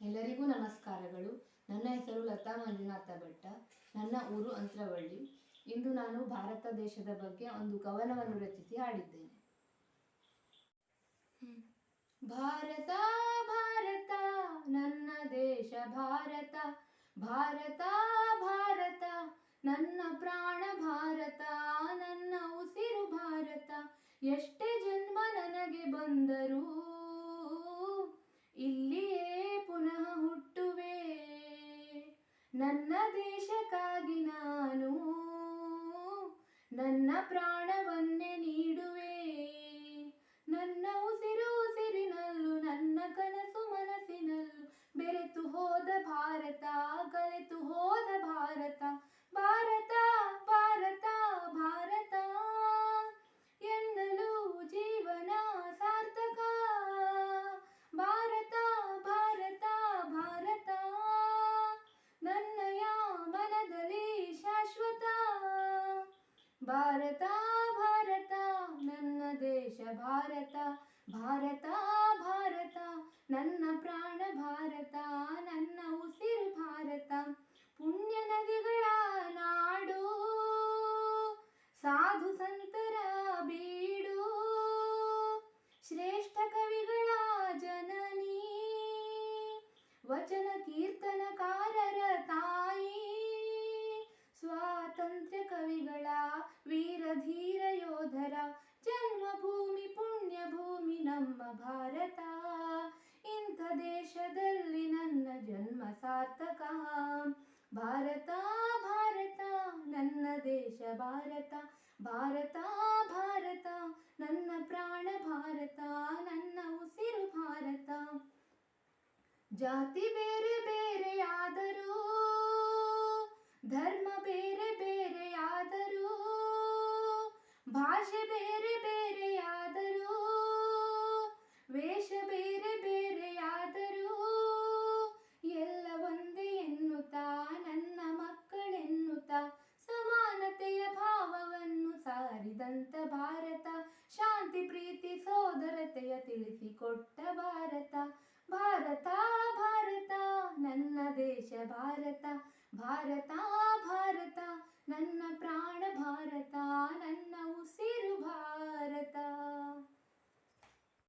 ಎಲ್ಲರಿಗೂ ನಮಸ್ಕಾರಗಳು. ನನ್ನ ಹೆಸರು ಲತಾ ಮಂಜುನಾಥ ಭಟ್ಟ. ನನ್ನ ಊರು ಅಂತ್ರವಳ್ಳಿ. ಇಂದು ನಾನು ಭಾರತ ದೇಶದ ಬಗ್ಗೆ ಒಂದು ಕವನವನ್ನು ರಚಿಸಿ ಹಾಡಿದ್ದೇನೆ. ಭಾರತ ಭಾರತ, ನನ್ನ ದೇಶ ಭಾರತ. ಭಾರತ ಭಾರತ, ನನ್ನ ಪ್ರಾಣ ಭಾರತ, ನನ್ನ ಉಸಿರು ಭಾರತ. ಎಷ್ಟೇ ಜನ್ಮ ನನಗೆ ಬಂದರೂ ಇಲ್ಲಿಯೇ ದೇಶಕ್ಕಾಗಿ ನಾನು ನನ್ನ ಪ್ರಾಣವನ್ನೇ ಭಾರತ ಭಾರತ, ನನ್ನ ದೇಶ ಭಾರತ ಭಾರತ ಭಾರತ, ನನ್ನ ಪ್ರಾಣ ಭಾರತ, ನನ್ನ ಉಸಿರು ಭಾರತ, ಪುಣ್ಯ ನದಿಗಳ ನಾಡು, ಸಾಧು ಸಂತರ ಬೀಡು, ಶ್ರೇಷ್ಠ ಕವಿಗಳ ಜನನಿ, ವಚನ ಕೀರ್ತನಕಾರರ ತಾಯಿ, ಸ್ವಾತಂತ್ರ್ಯ ಕವಿಗಳ ಭಾರತ. ಇಂಥ ದೇಶದಲ್ಲಿ ನನ್ನ ಜನ್ಮ ಸಾರ್ಥಕ. ಭಾರತ ಭಾರತ, ನನ್ನ ದೇಶ ಭಾರತ. ಭಾರತ ಭಾರತ, ನನ್ನ ಪ್ರಾಣ ಭಾರತ, ನನ್ನ ಉಸಿರು ಭಾರತ. ಜಾತಿ ಬೇರೆ ಬೇರೆಯಾದರೂ, ಧರ್ಮ ಬೇರೆ ಬೇರೆಯಾದರೂ, ಭಾಷೆ ಬೇರೆ ವೇಷ ಬೇರೆ ಬೇರೆಯಾದರೂ ಎಲ್ಲ ಒಂದೇ ಎನ್ನುತ್ತಾ, ನನ್ನ ಮಕ್ಕಳೆನ್ನುತ್ತಾ, ಸಮಾನತೆಯ ಭಾವವನ್ನು ಸಾರಿದಂತ ಭಾರತ, ಶಾಂತಿ, ಪ್ರೀತಿ, ಸೋದರತೆಯ ತಿಳಿಸಿಕೊಟ್ಟ ಭಾರತ. ಭಾರತ ಭಾರತ, ನನ್ನ ದೇಶ ಭಾರತ ಭಾರತ ಭಾರತ, ನನ್ನ ಪ್ರಾಣ ಭಾರತ.